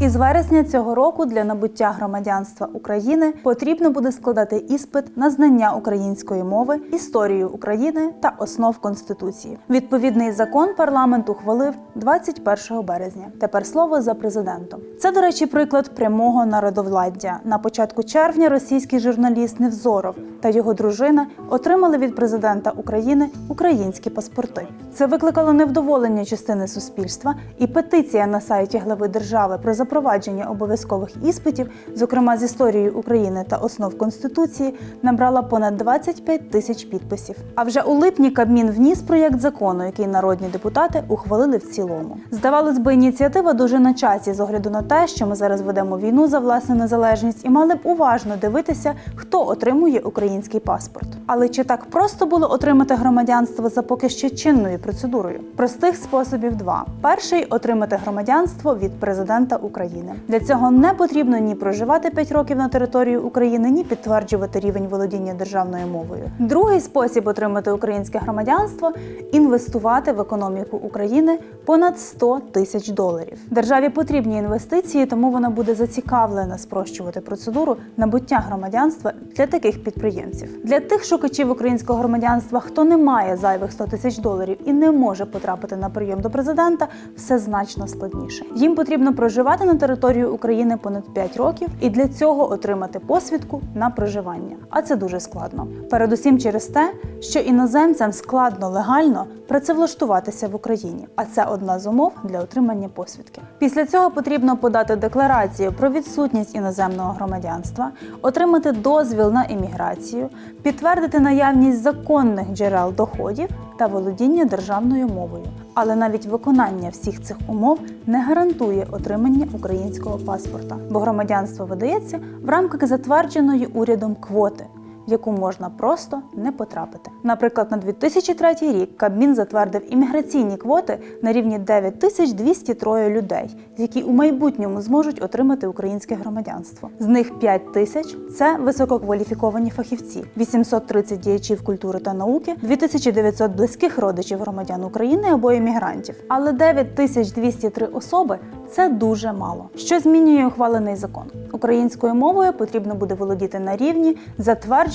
Із вересня цього року для набуття громадянства України потрібно буде складати іспит на знання української мови, історію України та основ Конституції. Відповідний закон парламент ухвалив 21 березня. Тепер слово за президентом. Це, до речі, приклад прямого народовладдя. На початку червня російський журналіст Невзоров та його дружина отримали від президента України українські паспорти. Це викликало невдоволення частини суспільства, і петиція на сайті глави держави про запровадження обов'язкових іспитів, зокрема з історією України та основ Конституції, набрала понад 25 тисяч підписів. А вже у липні Кабмін вніс проєкт закону, який народні депутати ухвалили в цілому. Здавалось би, ініціатива дуже на часі з огляду на те, що ми зараз ведемо війну за власну незалежність, і мали б уважно дивитися, хто отримує український паспорт. Але чи так просто було отримати громадянство за поки що чинною процедурою? Простих способів два: перший отримати громадянство від президента України. Для цього не потрібно ні проживати 5 років на території України, ні підтверджувати рівень володіння державною мовою. Другий спосіб отримати українське громадянство інвестувати в економіку України понад 100 тисяч доларів. Державі потрібні інвестиції, тому вона буде зацікавлена спрощувати процедуру набуття громадянства для таких підприємців. Для тих шукачів українського громадянства, хто не має зайвих 100 тисяч доларів і не може потрапити на прийом до президента, все значно складніше. Їм потрібно проживати на території України понад 5 років і для цього отримати посвідку на проживання. А це дуже складно. Передусім через те, що іноземцям складно легально працевлаштуватися в Україні, а це одна з умов для отримання посвідки. Після цього потрібно подати декларацію про відсутність іноземного громадянства, отримати дозвіл на імміграцію, підтвердити наявність законних джерел доходів та володіння державною мовою. Але навіть виконання всіх цих умов не гарантує отримання українського паспорта, бо громадянство видається в рамках затвердженої урядом квоти. В яку можна просто не потрапити. Наприклад, на 2003 рік Кабмін затвердив імміграційні квоти на рівні 9203 людей, які у майбутньому зможуть отримати українське громадянство. З них 5 тисяч це висококваліфіковані фахівці, 830 діячів культури та науки, 2900 близьких родичів громадян України або іммігрантів. Але 9203 особи це дуже мало. Що змінює ухвалений закон? Українською мовою потрібно буде володіти на рівні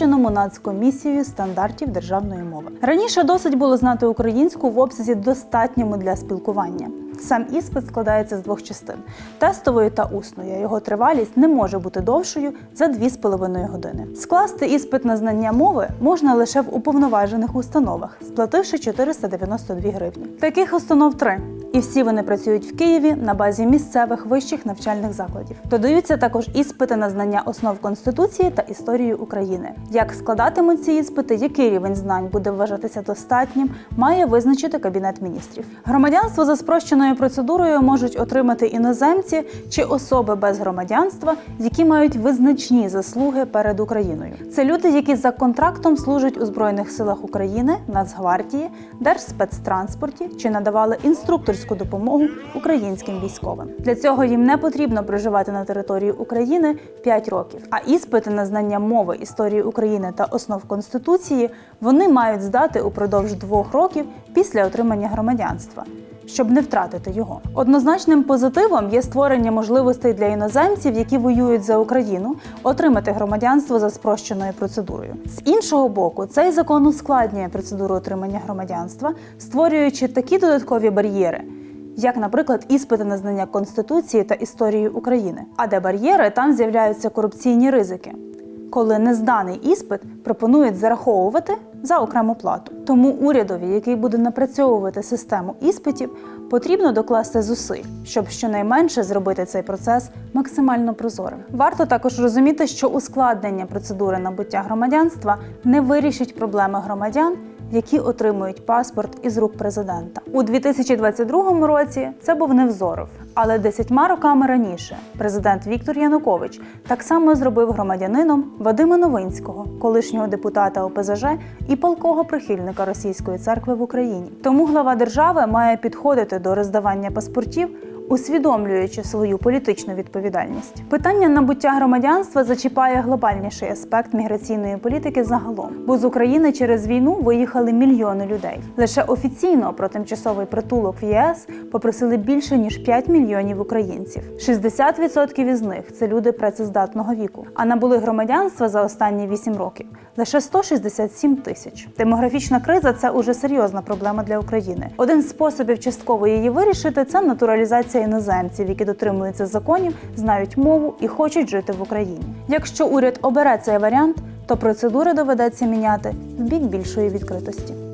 затвердженому Нацкомісією стандартів державної мови. Раніше досить було знати українську в обсязі достатньому для спілкування. Сам іспит складається з двох частин тестової та усної. Його тривалість не може бути довшою за 2,5 години. Скласти іспит на знання мови можна лише в уповноважених установах, сплативши 492 гривні. Таких установ три. І всі вони працюють в Києві на базі місцевих вищих навчальних закладів. Додаються також іспити на знання основ Конституції та історії України. Як складатимуть ці іспити, який рівень знань буде вважатися достатнім, має визначити Кабінет міністрів. Громадянство за спрощеною процедурою можуть отримати іноземці чи особи без громадянства, які мають визначні заслуги перед Україною. Це люди, які за контрактом служать у Збройних силах України, Нацгвардії, Держспецтранспорті чи надавали інструкторську допомогу українським військовим. Для цього їм не потрібно проживати на території України 5 років. А іспити на знання мови історії України та основ Конституції вони мають здати упродовж двох років після отримання громадянства. Щоб не втратити його, однозначним позитивом є створення можливостей для іноземців, які воюють за Україну, отримати громадянство за спрощеною процедурою. З іншого боку, цей закон ускладнює процедуру отримання громадянства, створюючи такі додаткові бар'єри, як, наприклад, іспити на знання Конституції та історії України. А де бар'єри, там з'являються корупційні ризики. Коли незданий іспит пропонують зараховувати за окрему плату. Тому урядові, який буде напрацьовувати систему іспитів, потрібно докласти зусиль, щоб щонайменше зробити цей процес максимально прозорим. Варто також розуміти, що ускладнення процедури набуття громадянства не вирішить проблеми громадян. Які отримують паспорт із рук президента у 2022 році. Це був Невзоров, але десятьма роками раніше президент Віктор Янукович так само зробив громадянином Вадима Новинського, колишнього депутата ОПЗЖ і палкого прихильника російської церкви в Україні. Тому глава держави має підходити до роздавання паспортів усвідомлюючи свою політичну відповідальність. Питання набуття громадянства зачіпає глобальніший аспект міграційної політики загалом, бо з України через війну виїхали мільйони людей. Лише офіційно про тимчасовий притулок в ЄС попросили більше ніж 5 мільйонів українців. 60% із них це люди працездатного віку, а набули громадянства за останні 8 років лише 167 тисяч. Демографічна криза це уже серйозна проблема для України. Один з способів частково її вирішити це натуралізація іноземців, які дотримуються законів, знають мову і хочуть жити в Україні. Якщо уряд обере цей варіант, то процедури доведеться міняти в бік більшої відкритості.